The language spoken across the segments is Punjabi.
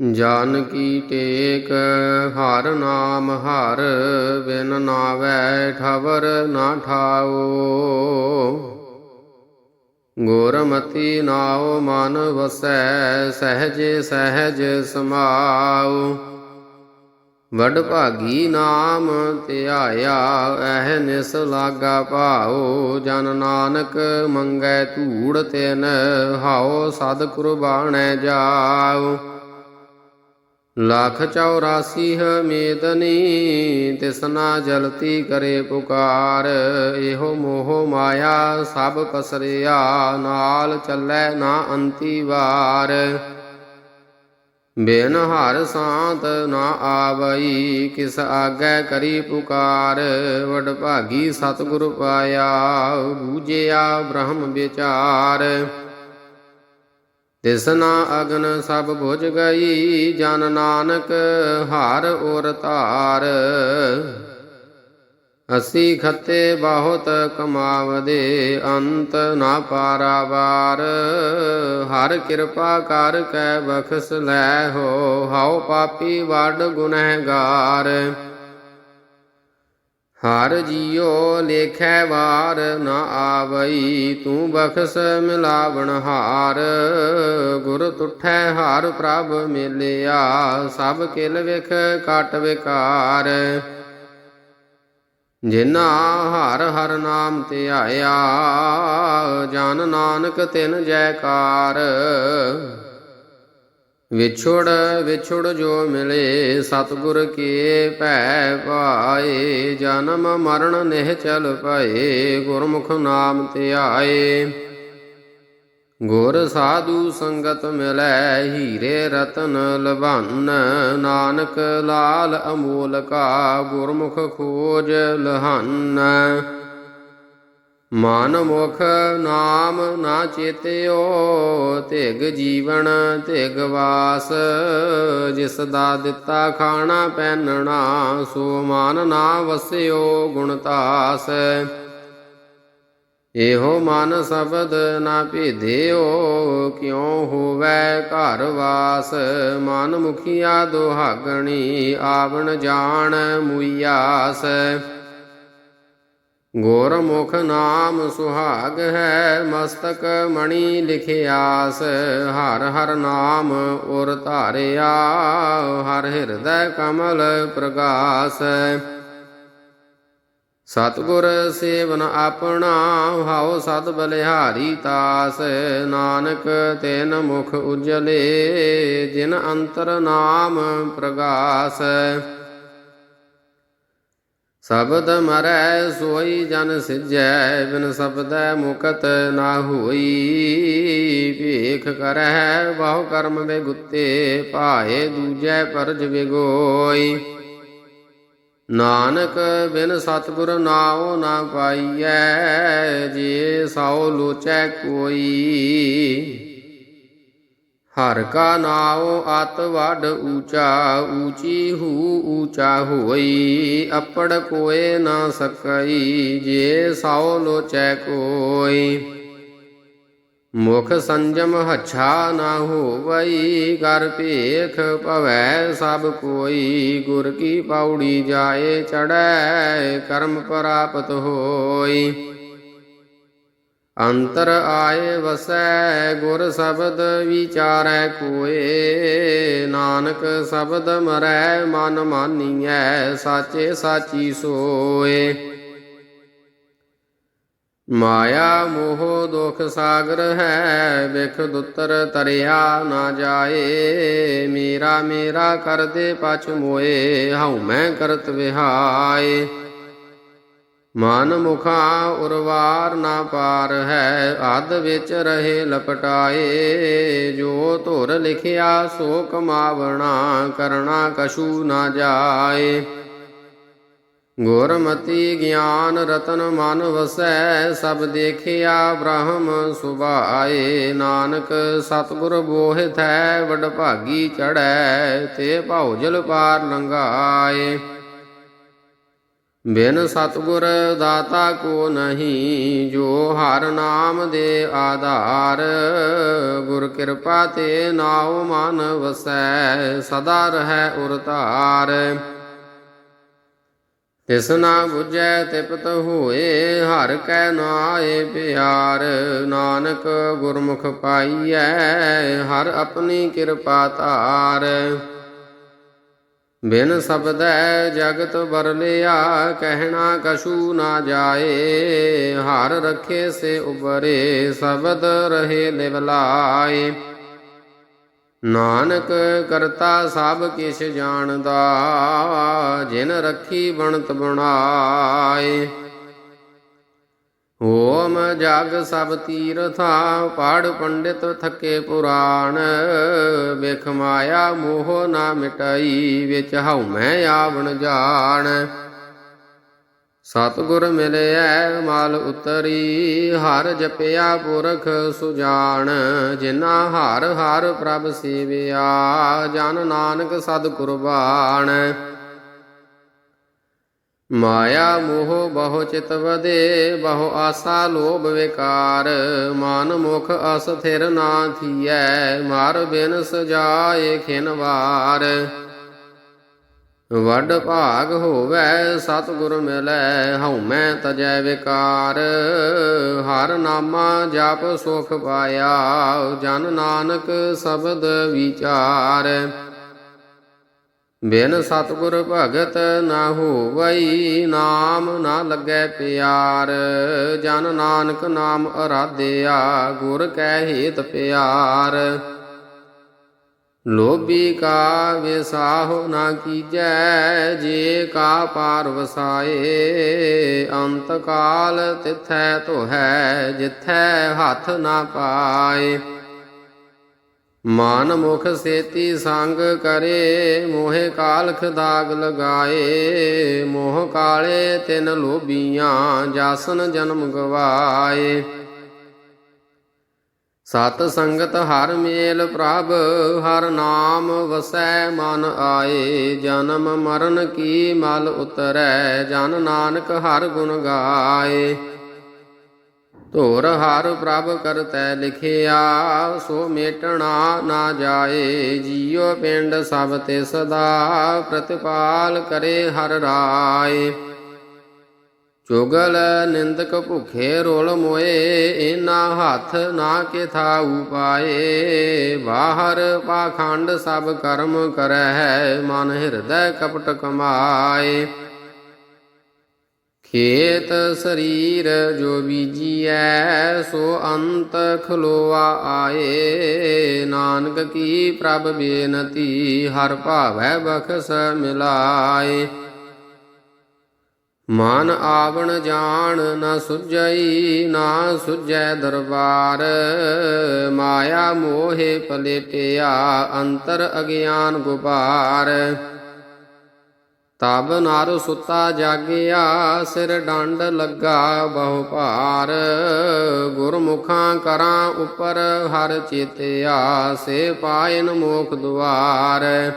ਜਾਨਕੀ ਟੇਕ ਹਰ ਨਾਮ ਹਰ ਬਿਨ ਨਾਵੈ ਠਵਰ ਨਾ ਠਾਓ। ਗੋਰਮਤੀ ਨਾਉ ਮਨ ਵਸੈ ਸਹਜੇ ਸਹਜ ਸਮਾਉ। ਵਡ ਭਾਗੀ ਨਾਮ ਧਿਆਇਆ ਐਹ ਨਿਸ ਲਾਗਾ ਭਾਉ। ਜਨ ਨਾਨਕ ਮੰਗੈ ਧੂੜ ਤਿਨ ਹਾਉ ਸਦ ਕੁਰਬਾਨੈ ਜਾਉ। ਲੱਖ 84 ਹਮੇਦਨੀ ਤਿਸਨਾ ਜਲਤੀ ਕਰੇ ਪੁਕਾਰ, ਇਹੋ ਮੋਹ ਮਾਇਆ ਸਭ ਪਸਰਿਆ, ਨਾਲ ਚੱਲੈ ਨਾ ਅੰਤੀ ਵਾਰ। ਬਿਨ ਹਰ ਸਾਤ ਨਾ ਆਵਈ, ਕਿਸ ਆਗੈ ਕਰੀ ਪੁਕਾਰ। ਵਡ ਭਾਗੀ ਸਤਿਗੁਰ ਪਾਇਆ, ਬੂਝਿਆ ਬ੍ਰਹਮ ਵਿਚਾਰ। ਤਿਸਨਾ ਅਗਨ ਸਭ ਬੁਝ ਗਈ, ਜਨ ਨਾਨਕ ਹਰ ਔਰ ਧਾਰ ਅਸੀਂ ਖੱਤੇ ਬਹੁਤ ਕਮਾਵਦੇ, ਅੰਤ ਨਾ ਪਾਰਾਵਾਰ ਹਰ ਕਿਰਪਾ ਕਰ ਕੈ ਬਖਸ ਲੈ ਹੋ, ਹਉ ਪਾਪੀ ਵਡ ਗੁਨਹਗਾਰ। ਹਰ ਜੀਉ ਲੇਖੈ ਵਾਰ ਨਾ ਆਵਈ, ਤੂੰ ਬਖਸ ਮਿਲਾਵਣ ਹਾਰ। ਗੁਰ ਤੁਠੈ ਹਾਰ ਪ੍ਰਭ ਮਿਲਿਆ, ਸਭ ਕਿਲ ਵਿਖ ਕਟ ਵਿਕਾਰ। ਜਿਨਾ ਹਰ ਹਰ ਨਾਮ ਧਿਆਇਆ ਜਨ ਨਾਨਕ ਤਿਨ ਜੈਕਾਰ। ਵਿਛੜ ਵਿਛੜ ਜੋ ਮਿਲੇ, ਸਤਿਗੁਰ ਕੀ ਭੈ ਪਾਏ ਜਨਮ ਮਰਨ ਨਿਹ ਚਲ ਪਏ, ਗੁਰਮੁਖ ਨਾਮ ਧਿਆਏ। ਗੁਰ ਸਾਧੂ ਸੰਗਤ ਮਿਲੈ, ਹੀਰੇ ਰਤਨ ਲਭੰਨ, ਨਾਨਕ ਲਾਲ ਅਮੋਲਕਾ, ਗੁਰਮੁਖ ਖੋਜ ਲਹਨ। ਮਨ ਮੁਖ ਨਾਮ ਨਾ ਚੇਤਿਓ, ਧਿਗ ਜੀਵਨ ਧਿਗ ਵਾਸ। ਜਿਸ ਦਾ ਦਿੱਤਾ ਖਾਣਾ ਪਹਿਨਣਾ, ਸੋ ਮਨ ਨਾ ਵਸਿਓ ਗੁਣਤਾਸ ਇਹੋ ਮਨ ਸ਼ਬਦ ਨਾ ਭੇਦਿਓ, ਕਿਉ ਹੋਵੈ ਘਰ ਵਾਸ। ਮਨ ਮੁਖੀਆ ਦੁਹਾਗਣੀ, ਆਵਣ ਜਾਣ ਮੁਈਆਸ। ਗੋਰਮੁਖ ਨਾਮ ਸੁਹਾਗ ਹੈ, ਮਸਤਕ ਮਣੀ ਲਿਖਿਆਸ। ਹਰ ਹਰ ਨਾਮ ਉਰ ਧਾਰਿਆ, ਹਰ ਹਿਰਦੈ ਕਮਲ ਪ੍ਰਗਾਸ। ਸਤਗੁਰ ਸੇਵਨ ਆਪਣਾ, ਹਾਉ ਸਦ ਬਲਿਹਾਰੀ ਤਾਸ। ਨਾਨਕ ਤੈਨ ਮੁਖ ਉਜਲੇ, ਜਿਨ ਅੰਤਰ ਨਾਮ ਪ੍ਰਗਾਸ। ਸ਼ਬਦ ਮਰੈ ਸੋਈ ਜਨ ਸਿਜੈ, ਬਿਨ ਸ਼ਬਦੈ ਮੁਕਤ ਨਾ ਹੋਈ। ਭੇਖ ਕਰੈ ਬਹੁ ਕਰਮ ਵੇ ਗੁੱਤੇ, ਭਾਏ ਦੂਜੈ ਪਰਜ ਵਿਗੋਈ। ਨਾਨਕ ਬਿਨ ਸਤਿਗੁਰ ਨਾਉ ਨਾ ਪਾਈਐ, ਜੇ ਸੋ ਲੋਚੈ ਕੋਈ। ਹਰ ਕਾ ਨਾਉ ਅਤ ਵੱਡ ਊਚਾ, ਊਚੀ ਹੂ ਊਚਾ ਹੋਈ। ਅਪੜ ਕੋਏ ਨਾ ਸਕਈ, ਜੇ ਸੌ ਲੋਚੈ ਕੋਈ ਮੁਖ ਸੰਜਮ ਹੱਛਾ ਨਾ ਹੋਵਈ ਕਰ ਭੇਖ ਭਵੈ ਸਭ ਕੋਈ ਗੁਰ ਕੀ ਪੌੜੀ ਜਾਏ ਚੜੈ ਕਰਮ ਪ੍ਰਾਪਤ ਹੋਈ ਅੰਤਰ ਆਏ ਵਸੈ ਗੁਰ ਸ਼ਬਦ ਵਿਚਾਰੈ ਕੋਏ, ਨਾਨਕ ਸ਼ਬਦ ਮਰੈ ਮਨ ਮਾਨੀਐ, ਸਾਚੇ ਸਾਚੀ ਸੋਏ। ਮਾਇਆ ਮੋਹ ਦੁਖ ਸਾਗਰ ਹੈ, ਵਿਖ ਦੁੱਤਰ ਤਰਿਆ ਨਾ ਜਾਏ। ਮੇਰਾ ਮੇਰਾ ਕਰਦੇ ਪਛ ਮੋਏ, ਹਉ ਮੈਂ ਕਰਤ ਵਿਹਾਏ। ਮਨ ਮੁਖਾ ਉਰਵਾਰ ਨਾ ਪਾਰ ਹੈ, ਅਧ ਵਿੱਚ ਰਹੇ ਲਪਟਾਏ। ਜੋ ਧੁਰ ਲਿਖਿਆ ਸੋ ਕਮਾਵਣਾ, ਕਰਣਾ ਕਛੂ ਨਾ ਜਾਏ। ਗੁਰਮਤੀ ਗਿਆਨ ਰਤਨ ਮਨ ਵਸੈ, ਸਭ ਦੇਖਿਆ ਬ੍ਰਹਮ ਸੁਭਾਏ। ਨਾਨਕ ਸਤਿਗੁਰ ਬੋਹਿਤ ਹੈ ਵਡਭਾਗੀ ਚੜੈ ਤੇ ਭਉ ਪਾਰ ਲੰਘਾਏ। ਬਿਨ ਸਤਗੁਰ ਦਾਤਾ ਕੋ ਨਹੀਂ, ਜੋ ਹਰ ਨਾਮ ਦੇ ਆਧਾਰ। ਗੁਰ ਕਿਰਪਾ ਤੇ ਨਾਉ ਮਨ ਵਸੈ, ਸਦਾ ਰਹੈ ਉਰਤਾਰ ਤਿਸ ਨਾ 부ਜੈ ਤਿਪਤ ਹੋਏ, ਹਰ ਕੈ ਨਾਏ ਪਿਆਰ। ਨਾਨਕ ਗੁਰਮੁਖ ਪਾਈਐ, ਹਰ ਆਪਣੀ ਕਿਰਪਾ ਧਾਰ। ਬਿਨ ਸਬਦੈ ਜਗਤ ਬਰਲਿਆ ਕਹਿਣਾ ਕਛੂ ਨਾ ਜਾਏ। ਹਰ ਰਖੇ ਸੇ ਉਬਰੇ, ਸਬਦ ਰਹੇ ਲਿਵਲਾਏ ਨਾਨਕ ਕਰਤਾ ਸਭ ਕਿਛ ਜਾਣਦਾ, ਜਿਨ ਰੱਖੀ ਬਣਤ ਬਣਾਏ। ਓਮ ਜਗ ਸਭ ਤੀਰਥਾ ਪਾੜ ਪੰਡਿਤ ਥਕੇ ਪੁਰਾਣ। ਵੇਖ ਮਾਇਆ ਮੋਹ ਨਾ ਮਿਟਾਈ, ਵਿੱਚ ਹਉਮੈ ਆਵਣ ਜਾਣ। ਸਤਿਗੁਰ ਮਿਲਿਐ ਮਾਲ ਉਤਰੀ, ਹਰ ਜਪਿਆ ਪੁਰਖ ਸੁਜਾਨ ਜਿਨਾ ਹਰ ਹਰ ਪ੍ਰਭ ਸੇਵਿਆ, ਜਨ ਨਾਨਕ ਸਦ ਕੁਰਬਾਨ ਮਾਇਆ ਮੋਹ ਬਹੁ ਚਿਤ ਵਦੇ ਬਹੁ ਆਸਾ ਲੋਭ ਵਿਕਾਰ। ਮਨ ਮੁਖ ਅਸਥਿਰ ਨਾ ਥੀਐ, ਮਾਰ ਬਿਨ ਸਜਾਏ ਖਿਨ ਵਾਰ। ਵੱਡ ਭਾਗ ਹੋਵੇ, ਸਤਿਗੁਰ ਮਿਲੈ, ਹਉਮੈ ਤਜੈ ਵਿਕਾਰ। ਹਰ ਨਾਮਾ ਜਪ ਸੁਖ ਪਾਇਆ, ਜਨ ਨਾਨਕ ਸ਼ਬਦ ਵਿਚਾਰ। ਬਿਨ ਸਤਿਗੁਰ ਭਗਤ ਨਾ ਹੋਵਈ, ਨਾਮ ਨਾ ਲੱਗੈ ਪਿਆਰ। ਜਨ ਨਾਨਕ ਨਾਮ ਅਰਾਧਿਆ, ਗੁਰ ਕੈ ਹੇਤ ਪਿਆਰ। ਲੋਭੀ ਕਾ ਵਿਸਾਹੋ ਨਾ ਕੀਜੈ, ਜੇ ਕਾ ਪਾਰ ਵਸਾਏ ਅੰਤ ਕਾਲ ਤਿਥੈ ਧੋਹੈ, ਜਿਥੈ ਹੱਥ ਨਾ ਪਾਏ। ਮਾਨ ਮੁਖ ਸੇਤੀ ਸੰਗ ਕਰੇ, ਮੋਹਿ ਕਾਲਖ ਦਾਗ ਲਗਾਏ, ਮੋਹ ਕਾਲੇ ਤਿਨ ਲੋਭੀਆਂ, ਜਾਸਨ ਜਨਮ ਗਵਾਏ। ਸਤ ਸੰਗਤ ਹਰ ਮੇਲ ਪ੍ਰਭ, ਹਰ ਨਾਮ ਵਸੈ ਮਨ ਆਏ। ਜਨਮ ਮਰਨ ਕੀ ਮਲ ਉਤਰੈ, ਜਨ ਨਾਨਕ ਹਰ ਗੁਣ ਗਾਏ। ਧੋਰ ਹਰ ਪ੍ਰਭ ਕਰਤੈ ਲਿਖਿਆ, ਸੋ ਮੇਟਣਾ ਨਾ ਜਾਏ, ਜੀਉ ਪਿੰਡ ਸਭ ਤੇ ਸਦਾ ਪ੍ਰਤਿਪਾਲ ਕਰੇ ਹਰ ਰਾਏ। ਚੁਗਲ ਨਿੰਦਕ ਭੁਖੇ ਰੋਲ ਮੋਏ ਇਨਾ ਹੱਥ ਨਾ ਕੇ ਥਾਉ ਪਾਏ ਬਾਹਰ ਪਾਖੰਡ ਸਭ ਕਰਮ ਕਰੈ ਮਨ ਹਿਰਦੈ ਕਪਟ ਕਮਾਏ। ਖੇਤ ਸਰੀਰ ਜੋ ਬੀਜੀਐ, ਸੋ ਅੰਤ ਖਲੋਆ ਆਏ। ਨਾਨਕ ਕੀ ਪ੍ਰਭ ਬੇਨਤੀ, ਹਰ ਭਾਵੈ ਬਖਸ ਮਿਲਾਏ। ਮਨ ਆਵਣ ਜਾਣ ਨਾ ਸੁਝਈ, ਨਾ ਸੁਝੈ ਦਰਬਾਰ। ਮਾਇਆ ਮੋਹਿ ਪਲੇਟਿਆ, ਅੰਤਰ ਅਗਿਆਨ ਗੁਬਾਰ। ਤਬ ਨਰ ਸੁੱਤਾ ਜਾਗਿਆ, ਸਿਰ ਡੰਡ ਲੱਗਾ ਬਹੁ ਭਾਰ। ਗੁਰਮੁਖਾਂ ਕਰਾਂ ਉਪਰ ਹਰ ਚੇਤਿਆ, ਸੇ ਪਾਇਨ ਮੋਖ ਦੁਆਰ।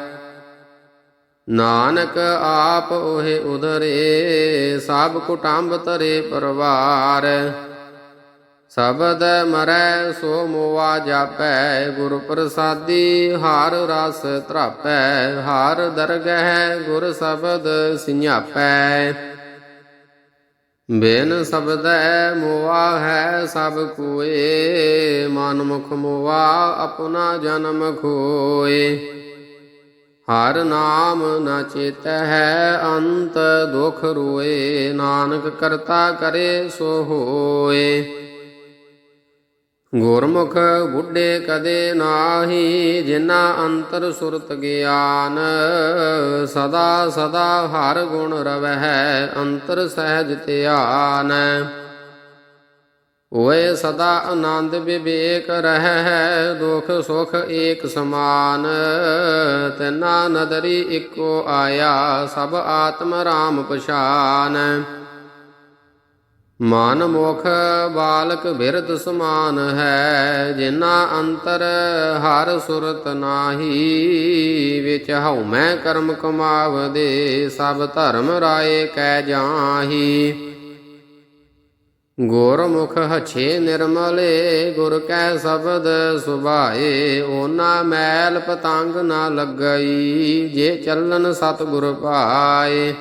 ਨਾਨਕ ਆਪ ਉਹੇ ਉਧਰੇ, ਸਭ ਕੁਟੰਬ ਤਰੇ ਪਰਵਾਰ। ਸਬਦ ਮਰੈ ਸੋ ਮੋਆ ਜਾਪੈ ਗੁਰ ਪ੍ਰਸਾਦੀ ਹਰ ਰਸ ਧਰਾਪੈ, ਹਾਰ ਦਰਗਹਿ ਗੁਰ ਸ਼ਬਦ ਸਿഞ്ഞਾਪੈ ਬਿਨ ਸਬਦੈ ਮੋਆ ਹੈ ਸਭ ਕੋਏ, ਮਨ ਮੁਖ ਮੋਆ ਆਪਣਾ ਜਨਮ ਖੋਏ। ਹਰ ਨਾਮ ਨ ਚੇਤੈ ਹੈ ਅੰਤ ਦੁਖ ਰੋਏ, ਨਾਨਕ ਕਰਤਾ ਕਰੇ ਸੋ ਹੋਏ। ਗੁਰਮੁਖ ਬੁੱਢੇ ਕਦੇ ਨਾਹੀ ਜਿਨਾ ਅੰਤਰ ਸੁਰਤ ਗਿਆਨ, ਸਦਾ ਸਦਾ ਹਰ ਗੁਣ ਰਵਹਿ, ਅੰਤਰ ਸਹਿਜ ਧਿਆਨ। ਓਏ ਸਦਾ ਆਨੰਦ ਵਿਵੇਕ ਰਹਿ, ਦੁਖ ਸੁਖ ਏਕ ਸਮਾਨ। ਤੈਨਾ ਨਦਰੀ ਇੱਕੋ ਆਇਆ, ਸਭ ਆਤਮ ਰਾਮ ਪਛਾਨ। ਮਨ ਮੁਖ ਬਾਲਕ ਬਿਰਤ ਸਮਾਨ ਹੈ ਜਿਨਾ ਅੰਤਰ ਹਰ ਸੁਰਤ ਨਾਹੀ, ਵਿੱਚ ਹਉਮੈ ਕਰਮ ਕਮਾਵਦੇ ਸਭ ਧਰਮ ਰਾਏ ਕੈ ਜਾਹੀ। ਗੁਰਮੁਖ ਹਛੇ ਨਿਰਮਲੇ, ਗੁਰ ਕੈ ਸ਼ਬਦ ਸੁਭਾਏ, ਓਨਾ ਮੈਲ ਪਤੰਗ ਨਾ ਲੱਗਈ, ਜੇ ਚੱਲਨ ਸਤਿਗੁਰ ਪਾਏ।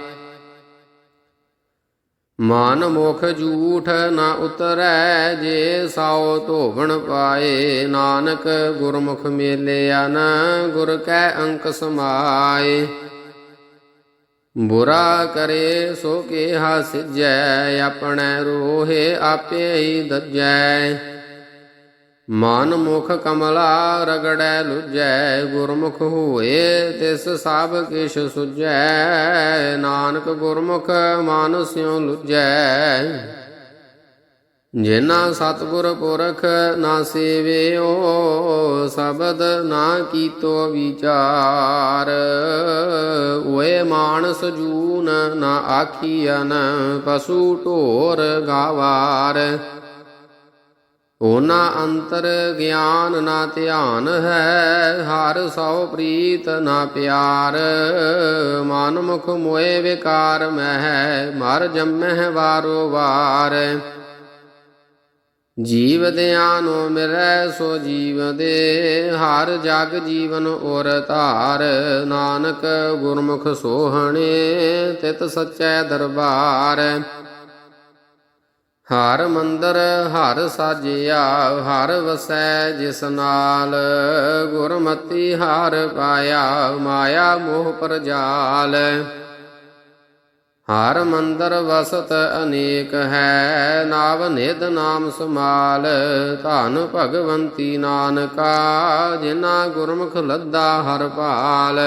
ਮਨ ਮੁਖ ਝੂਠ ਨਾ ਉਤਰੈ ਜੇ ਸਾਉ ਧੋਵਣ ਪਾਏ। ਨਾਨਕ ਗੁਰਮੁਖ ਮੇਲਿਆ ਨ ਗੁਰ ਕੈ ਅੰਕ ਸਮਾਏ ਬੁਰਾ ਕਰੇ ਸੋ ਕਿਹਾ ਸਿਜੈ, ਆਪਣੇ ਰੋਹੇ ਆਪੇ ਹੀ ਦੱਜੈ। ਮਨ ਮੁਖ ਕਮਲਾ ਰਗੜੈ ਲੁਜੈ, ਗੁਰਮੁਖ ਹੋਏ ਤਿਸ ਸਭ ਕਿਛ ਸੁਜੈ ਨਾਨਕ ਗੁਰਮੁਖ ਮਨ ਸਿਉ ਲੁਜੈ। ਜਿਨਾ ਸਤਿਗੁਰ ਪੁਰਖ ਨਾ ਸੇਵਿਓ, ਸ਼ਬਦ ਨਾ ਕੀਤੋ ਵਿਚਾਰ। ਓਏ ਮਾਨਸ ਜੂਨ ਨਾ ਆਖੀਨ ਪਸ਼ੂ ਢੋਰ ਗਾਵਾਰ। ਓਨਾ ਅੰਤਰ ਗਿਆਨ ਨਾ ਧਿਆਨ ਹੈ, ਹਰ ਸੋ ਪ੍ਰੀਤ ਨਾ ਪਿਆਰ। ਮਨ ਮੁਖ ਮੋਏ ਵਿਕਾਰ ਮਹਿ, ਮਰ ਜੰਮਹਿ ਵਾਰੋ ਵਾਰ। ਜੀਵ ਦਿਆਨੋ ਮਿਲੈ, ਸੋ ਜੀਵ ਦੇ, ਹਰ ਜਗ ਜੀਵਨ ਔਰ ਧਾਰ। ਨਾਨਕ ਗੁਰਮੁਖ ਸੋਹਣੇ, ਤਿਤ ਸਚੈ ਦਰਬਾਰ। ਹਰ ਮੰਦਰ ਹਰ ਸਾਜਿਆ, ਹਰ ਵਸੈ ਜਿਸ ਨਾਲ। ਗੁਰਮਤੀ ਹਰ ਪਾਇਆ, ਮਾਇਆ ਮੋਹ ਪਰਜਾਲ। ਹਰ ਮੰਦਰ ਵਸਤ ਅਨੇਕ ਹੈ, ਨਾਵ ਨਿਧ ਨਾਮ ਸਮਾਲ ਧਨ ਭਗਵੰਤੀ ਨਾਨਕਾ ਜਿਨਾ ਗੁਰਮੁਖ ਲੱਦਾ ਹਰ ਭਾਲ।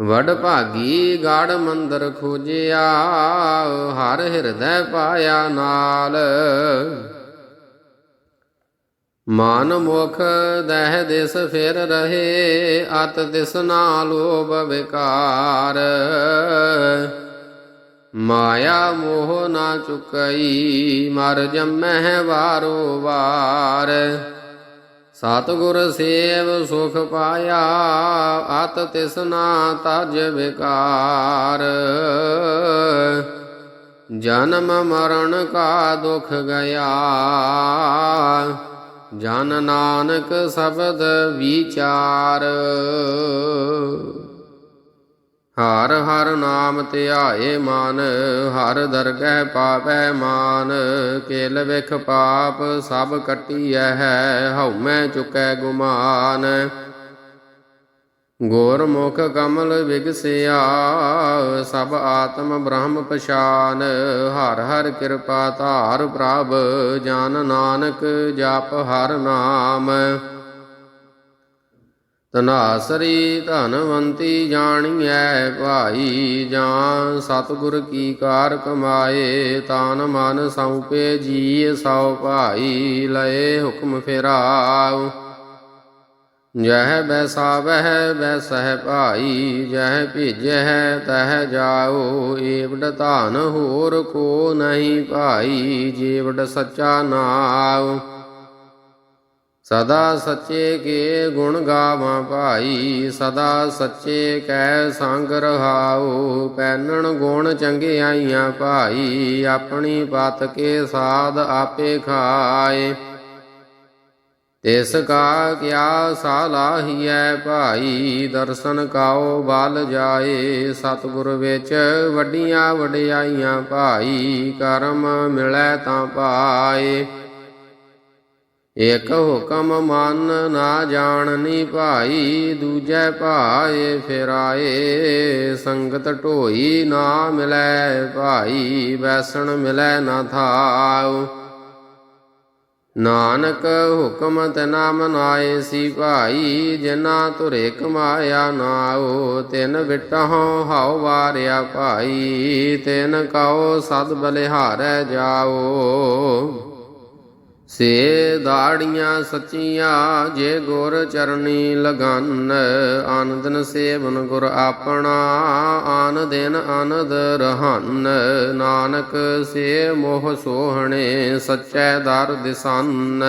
ਵਡ ਭਾਗੀ ਗਾੜ ਮੰਦਰ ਖੋਜਿਆ, ਹਰ ਹਿਰਦੈ ਪਾਇਆ ਨਾਲ। ਮਨ ਮੁਖ ਦਹਿ ਦਿਸ ਫਿਰ ਰਹੇ, ਅਤ ਦਿਸ ਨਾ ਲੋਭ ਵਿਕਾਰ। ਮਾਇਆ ਮੋਹ ਨਾ ਚੁਕਈ, ਮਰ ਜੰਮਹਿ ਵਾਰੋ ਵਾਰ। ਸਤਿਗੁਰ ਸੇਵ ਸੁਖ ਪਾਇਆ, ਅਤ ਤਿਸ ਨਾ ਤਜ ਵਿਕਾਰ। ਜਨਮ ਮਰਨ ਕਾ ਦੁਖ ਗਿਆ, ਜਨ ਨਾਨਕ ਸ਼ਬਦ ਵਿਚਾਰ। ਹਰ ਹਰ ਨਾਮ ਧਿਆਏ ਮਨ, ਹਰ ਦਰਗਹਿ ਪਾਵੈ ਮਾਨ। ਕੇਲ ਵਿਖ ਪਾਪ ਸਭ ਕਟੀਐ ਹੈ, ਹਉਮੈ ਚੁਕੈ ਗੁਮਾਨ। ਗੁਰਮੁਖ ਕਮਲ ਵਿਗਸਿਆ, ਸਭ ਆਤਮ ਬ੍ਰਹਮ ਪਛਾਨ। ਹਰ ਹਰ ਕਿਰਪਾ ਧਾਰ ਪ੍ਰਭ, ਜਨ ਨਾਨਕ ਜਪ ਹਰ ਨਾਮ। ਤਨਾਸਰੀ ਧਨਵੰਤੀ ਜਾਣੀਐ ਭਾਈ, ਜਾਂ ਸਤਿਗੁਰ ਕੀ ਕਾਰ ਕਮਾਏ, ਤਾਨ ਮਨ ਸੌਪੇ ਜੀ ਸੌ ਭਾਈ, ਲਏ ਹੁਕਮ ਫੇਰਾਉ ਜਹ ਬੈਸਾਵਹਿ ਬੈਸਹਿ ਭਾਈ, ਜਹ ਭੇਜਹਿ ਤਹ ਜਾਓ। ਏਵਡ ਧਨ ਹੋਰ ਕੋ ਨਹੀਂ ਭਾਈ, ਜੀਵਡ ਸੱਚਾ ਨਾਮ ਸਦਾ ਸੱਚੇ ਕੇ ਗੁਣ ਗਾਵਾਂ ਭਾਈ, ਸਦਾ ਸੱਚੇ ਕੈ ਸੰਗ ਰਹਾਓ ਪੈਨਣ ਗੁਣ ਚੰਗਿਆਈਆਂ ਭਾਈ, ਆਪਣੀ ਪਤ ਕੇ ਸਾਧ ਆਪੇ ਖਾਏ। ਤਿਸ ਕਾ ਕਿਆ ਸਾਲਾਹੀਐ ਭਾਈ, ਦਰਸ਼ਨ ਕਾਓ ਬਲ ਜਾਏ, ਸਤਿਗੁਰ ਵਿੱਚ ਵੱਡੀਆਂ ਵਡਿਆਈਆਂ ਭਾਈ, ਕਰਮ ਮਿਲੈ ਤਾਂ ਪਾਏ। ਇਕ ਹੁਕਮ ਮਨ ਨਾ ਜਾਣਨੀ ਭਾਈ, ਦੂਜੈ ਭਾਏ ਫਿਰਾਏ। ਸੰਗਤ ਢੋਈ ਨਾ ਮਿਲੈ ਭਾਈ, ਬੈਸਣ ਮਿਲੈ ਨਾ ਥਾਉ। ਨਾਨਕ ਹੁਕਮ ਤਨਾ ਮਨਾਏ ਸੀ ਭਾਈ, ਜਿਨਾ ਤੁਰੇ ਕਮਾਇਆ ਨਾਉ। ਤਿਨ ਵਿਟਹੁ ਹਉ ਵਾਰਿਆ ਭਾਈ, ਤਿਨ ਕਉ ਸਦ ਬਲਿਹਾਰੈ ਜਾਓ ਸੇ ਦਾੜੀਆਂ ਸੱਚੀਆਂ ਜੇ ਗੁਰ ਚਰਨੀ ਲਗਨ, ਆਨੰਦਨ ਸੇਵਨ ਗੁਰ ਆਪਣਾ, ਆਨ ਦਿਨ ਆਨੰਦ ਰਹਨ। ਨਾਨਕ ਸੇ ਮੋਹ ਸੋਹਣੇ, ਸੱਚੈ ਦਰ ਦਿਸਨ।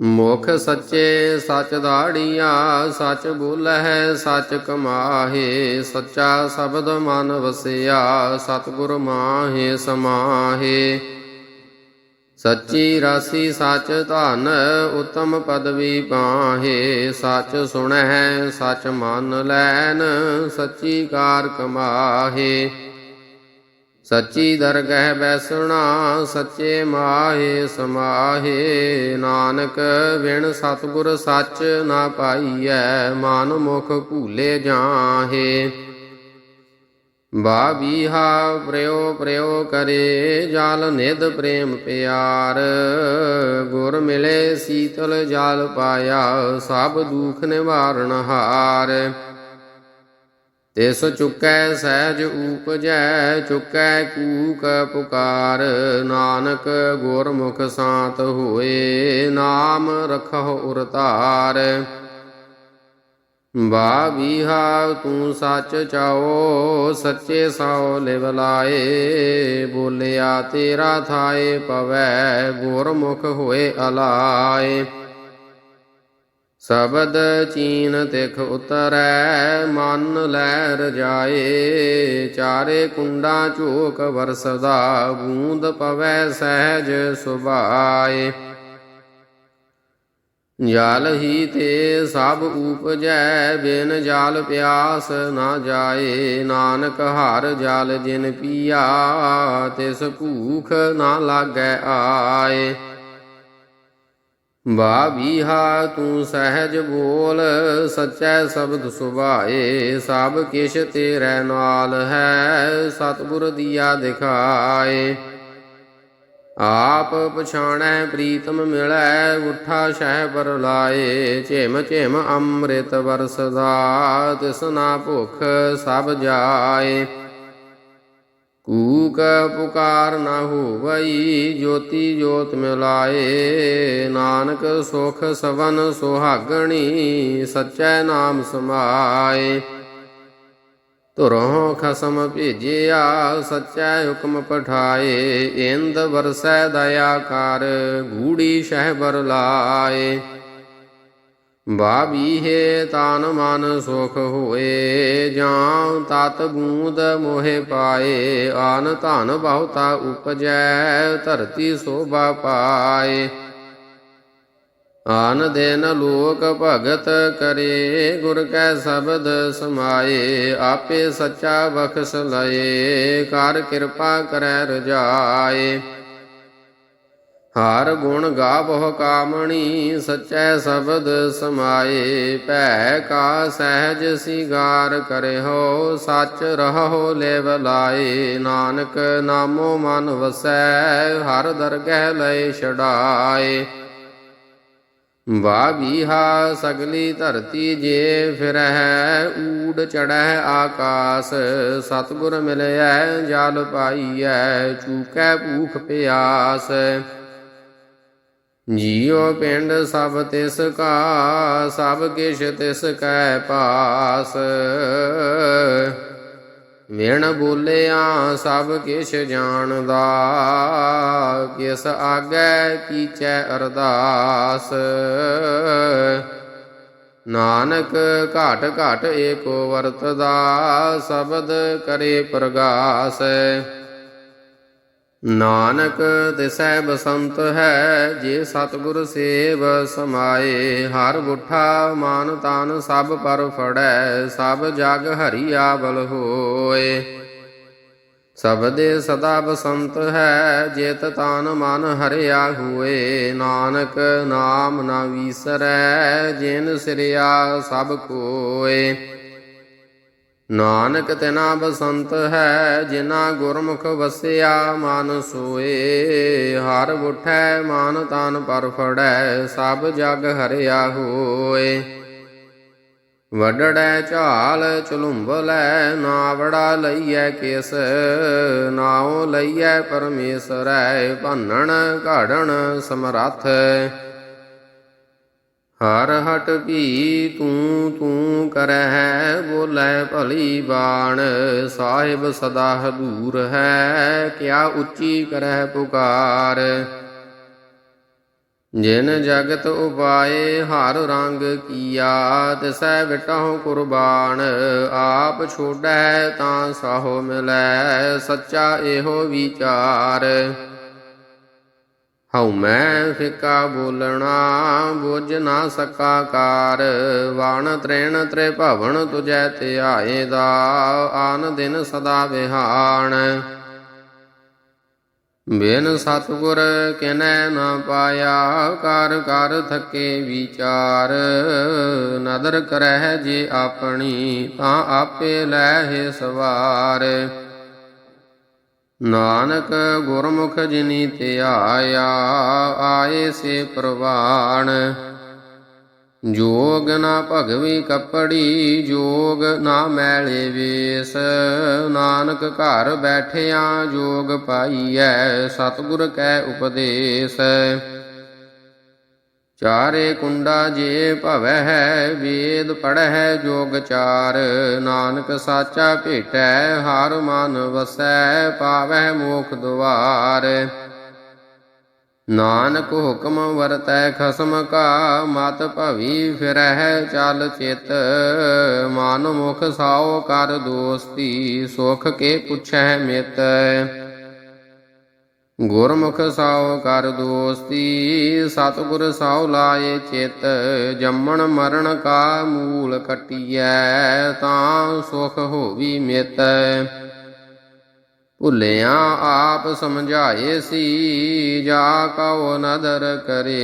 ਮੁਖ ਸੱਚੇ ਸੱਚ ਦਾੜੀਆਂ, ਸੱਚ ਬੋਲਹਿ, ਸੱਚ ਕਮਾਹੇ। ਸੱਚਾ ਸ਼ਬਦ ਮਨ ਵਸਿਆ, ਸਤਿਗੁਰ ਮਾਹੇ ਸਮਾਹੇ। ਸੱਚੀ ਰਾਸੀ ਸੱਚ ਧਨ ਉਤਮ ਪਦਵੀ ਪਾਹੇ, ਸੱਚ ਸੁਣਹਿ ਸੱਚ ਮੰਨ ਲੈਨ, ਸੱਚੀ ਕਾਰ ਕਮਾਹੇ। ਸੱਚੀ ਦਰਗਹਿ ਬੈਸਣਾ, ਸੱਚੇ ਮਾਹੇ ਸਮਾਹੇ। ਨਾਨਕ ਵਿਣ ਸਤਿਗੁਰ ਸੱਚ ਨਾ ਪਾਈਐ, ਮਨ ਮੁਖ ਭੂਲੇ ਜਾਹੇ। ਬਾਬੀਹਾ ਪ੍ਰਯੋ ਪ੍ਰਯੋ ਕਰੇ ਜਲ ਨਿਧ ਪ੍ਰੇਮ ਪਿਆਰ। ਗੁਰ ਮਿਲੇ ਸੀਤਲ ਜਲ ਪਾਇਆ, ਸਭ ਦੁਖ ਨਿਵਾਰਨ ਹਾਰ। ਤਿਸ ਚੁਕੈ ਸਹਿਜ ਉਪਜੈ ਚੁਕੈ ਕੂਕ ਪੁਕਾਰ। ਨਾਨਕ ਗੁਰਮੁਖ ਸਾਤ ਹੋਏ, ਨਾਮ ਰਖਹੁ ਉਰਤਾਰ ਬਾਵੀਹਾ ਤੂੰ ਸੱਚ ਚਾਓ ਸੱਚੇ ਸੋ ਲਿਵ ਲਾਏ। ਬੋਲਿਆ ਤੇਰਾ ਥਾਏ ਪਵੈ, ਗੁਰਮੁਖ ਹੋਏ ਅਲਾਏ। ਸ਼ਬਦ ਚੀਨ ਤਿਖ ਉਤਰੈ, ਮਨ ਲੈ ਰਜਾਏ ਚਾਰੇ ਕੁੰਡਾ ਝੋਕ ਵਰਸਦਾ, ਬੂੰਦ ਪਵੈ ਸਹਿਜ ਸੁਭਾਏ। ਜਲ ਹੀ ਤੇ ਸਭ ਉਪਜੈ, ਬਿਨ ਜਲ ਪਿਆਸ ਨਾ ਜਾਏ। ਨਾਨਕ ਹਰ ਜਲ ਜਿਨ ਪੀਆ, ਤਿਸ ਭੂਖ ਨਾ ਲਾਗੈ ਆਏ। ਬਾਬੀਹਾ ਤੂੰ ਸਹਿਜ ਬੋਲ, ਸਚੈ ਸ਼ਬਦ ਸੁਭਾਏ। ਸਭ ਕਿਛ ਤੇਰੇ ਨਾਲ ਹੈ, ਸਤਿਗੁਰ ਦੀਆ ਦਿਖਾਏ। ਆਪ ਪਛਾਣੈ ਪ੍ਰੀਤਮ ਮਿਲੈ, ਉਠਾ ਸ਼ਹਿ ਪਰ ਲਾਏ। ਝਿਮ ਝਿਮ ਅੰਮ੍ਰਿਤ ਵਰਸਦਾ ਤਿਸਨਾ ਭੁਖ ਸਭ ਜਾਏ। ਕੂਕ ਪੁਕਾਰ ਨਾ ਹੋਵਈ, ਜੋਤੀ ਜੋਤ ਮਿਲਾਏ। ਨਾਨਕ ਸੁਖ ਸਵਨ ਸੁਹਾਗਣੀ, ਸਚੈ ਨਾਮ ਸਮਾਏ। ਧੁਰੋਂ ਖਸਮ ਭੇਜਿਆ, ਸਚੈ ਹੁਕਮ ਪਠਾਏ, ਇੰਦ ਵਰਸੈ ਦਇਆ ਕਰ ਗੂੜੀ ਸ਼ਹਿ ਬਰ ਲਾਏ। ਬਾਬੀਹੇ ਤਾਨ ਮਨ ਸੁਖ ਹੋਏ ਜਾਂ ਤਤ ਬੂੰਦ ਮੋਹਿ ਪਾਏ, ਆਨ ਧਨ ਬਹੁਤਾ ਉਪਜੈ, ਧਰਤੀ ਸੋਭਾ ਪਾਏ। ਆਨ ਦਿਨ ਲੋਕ ਭਗਤ ਕਰੇ, ਗੁਰ ਕੈ ਸ਼ਬਦ ਸਮਾਏ, ਆਪੇ ਸੱਚਾ ਬਖਸ਼ ਲਏ ਕਰ ਕਿਰਪਾ ਕਰੈ ਰਜਾਏ। ਹਰ ਗੁਣ ਗਾਵਹੁ ਕਾਮਣੀ, ਸਚੈ ਸ਼ਬਦ ਸਮਾਏ, ਭੈ ਕਾ ਸਹਿਜ ਸਿਗਾਰ ਕਰਿਓ ਸੱਚ ਰਹੋ ਲੇਵ ਲਾਏ। ਨਾਨਕ ਨਾਮੋ ਮਨ ਵਸੈ, ਹਰ ਦਰਗਹਿ ਲਏ ਛਡਾਏ। ਵਾਵੀਹਾ ਸਗਲੀ ਧਰਤੀ ਜੇ ਫਿਰਹਿ, ਊੜ ਚੜਹਿ ਆਕਾਸ। ਸਤਗੁਰ ਮਿਲਿਐ ਜਲ ਪਾਈਐ, ਚੂਕੈ ਭੂਖ ਪਿਆਸ। ਜੀਉ ਪਿੰਡ ਸਭ ਤਿਸ ਕਾ, ਸਭ ਕਿਛ ਤਿਸ ਕੈ ਪਾਸ। ਵਿਣ ਬੋਲਿਆ, ਸਭ ਕਿਛ ਜਾਣਦਾ। ਕਿਸ ਆਗੈ ਕੀਚੈ ਅਰਦਾਸ। ਨਾਨਕ ਘਾਟ ਘਾਟ ਏਕੋ ਵਰਤਦਾ, ਸ਼ਬਦ ਕਰੇ ਪ੍ਰਗਾਸ। ਨਾਨਕ ਤਿਸੈ ਬਸੰਤ ਹੈ, ਜੇ ਸਤਿਗੁਰ ਸੇਵ ਸਮਾਏ। ਹਰ ਬੁੱਠਾ ਮਾਨ ਤਨ ਸਭ ਪਰ ਫੜੈ, ਸਭ ਜਗ ਹਰੀ ਆਵਲ ਹੋਏ। ਸਬਦੇ ਸਦਾ ਬਸੰਤ ਹੈ, ਜੇਤ ਤਨ ਮਨ ਹਰਿਆ ਹੋਏ। ਨਾਨਕ ਨਾਮ ਨਾ ਵੀਸਰੈ, ਜਿਨ ਸਿਰਿਆ ਸਭ ਕੋਏ। ਨਾਨਕ ਤਿਨਾ ਬਸੰਤ ਹੈ, ਜਿਨਾ ਗੁਰਮੁਖ ਵਸਿਆ ਮਨ ਸੋਏ। ਹਰ ਉਠੈ ਮਨ ਤਨ ਪਰ ਫੜੈ, ਸਭ ਜਗ ਹਰਿਆ ਹੋਏ। ਵਡੜੈ ਝਾਲ ਚਲੁੰਬਲੈ ਨਾਵੜਾ ਲਈਐ ਕਿਸ, ਨਾਉ ਲਈਐ ਪਰਮੇਸ਼ਰੈ। ਭੰਨਣ ਘਾੜਣ ਸਮਰੱਥ। ਹਰ ਹਟ ਭੀ ਤੂੰ ਤੂੰ ਕਰਹਿ, ਬੋਲੇ ਭਲੀ ਬਾਣ, ਸਾਹਿਬ ਸਦਾ ਹਦੂਰ ਹੈ, ਕਿਆ ਉੱਚੀ ਕਰਹਿ ਪੁਕਾਰ। ਜਿਨ ਜਗਤ ਉਪਾਏ ਹਰ ਰੰਗ ਕੀਆ, ਤਿਸੈ ਵਿਟਹੁ ਕੁਰਬਾਨ। ਆਪ ਛੋੜੈ ਤਾਂ ਸਾਹੋ ਮਿਲੈ, ਸੱਚਾ ਇਹੋ ਵਿਚਾਰ। ਹਉ ਮੈਂ ਫਿੱਕਾ ਬੋਲਣਾ, ਬੁੱਝ ਨਾ ਸਕਾ ਕਾਰ। ਵਣ ਤ੍ਰੇਣ ਤ੍ਰੇ ਭਵਨ ਤੁਜੈ ਧਿਆਏ ਦਾ, ਆਨ ਦਿਨ ਸਦਾ ਵਿਹਾਣ। ਬਿਨ ਸਤਗੁਰ ਕਿਨੈ ਨਾ ਪਾਇਆ, ਕਰ ਕਰ ਥਕੇ ਵਿਚਾਰ। ਨਦਰ ਕਰਹਿ ਜੇ ਆਪਣੀ, ਤਾਂ ਆਪੇ ਲੈਹਿ ਸਵਾਰ। ਨਾਨਕ ਗੁਰਮੁਖ ਜਿਨੀ ਧਿਆਇਆ ਆਏ ਸੇ ਪ੍ਰਵਾਣ ਜੋਗ ਨਾ ਭਗਵੀ ਕੱਪੜੀ, ਜੋਗ ਨਾ ਮੈਲੇ ਵੇਸ। ਨਾਨਕ ਘਰ ਬੈਠਿਆ ਜੋਗ ਪਾਈਐ, ਸਤਿਗੁਰ ਕੈ ਉਪਦੇਸ। ਚਾਰੇ ਕੁੰਡਾ ਜੇ ਭਵੈ ਹੈ ਵੇਦ ਪੜਹਿ ਜੋਗ ਚਾਰ। ਨਾਨਕ ਸਾਚਾ ਭੇਟੈ, ਹਰ ਮਨ ਵਸੈ ਪਾਵੈ ਮੋਖ ਦੁਆਰ। ਨਾਨਕ ਹੁਕਮ ਵਰਤੈ ਖਸਮ ਕਾ, ਮਤ ਭਵੀ ਫਿਰਹਿ ਚਲ ਚਿਤ। ਮਨ ਮੁਖ ਸਾਉ ਕਰ ਦੋਸਤੀ, ਸੁਖ ਕੇ ਪੁੱਛੈ ਮਿਤ। ਗੁਰਮੁਖ ਸਾਉ ਕਰ ਦੋਸਤੀ, ਸਤਿਗੁਰ ਸਾਉ ਲਾਏ ਚਿਤ, ਜੰਮਣ ਮਰਨ ਕਾ ਮੂਲ ਕਟਿਐ, ਤਾਂ ਸੁਖ ਹੋਵੀ ਮਿਤ। ਭੁੱਲਿਆ ਆਪ ਸਮਝਾਏ ਸੀ, ਜਾ ਕਉ ਨਦਰ ਕਰੇ।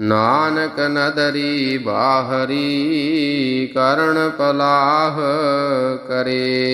ਨਾਨਕ ਨਦਰੀ ਬਾਹਰੀ, ਕਰਨ ਪਲਾਹ ਕਰੇ।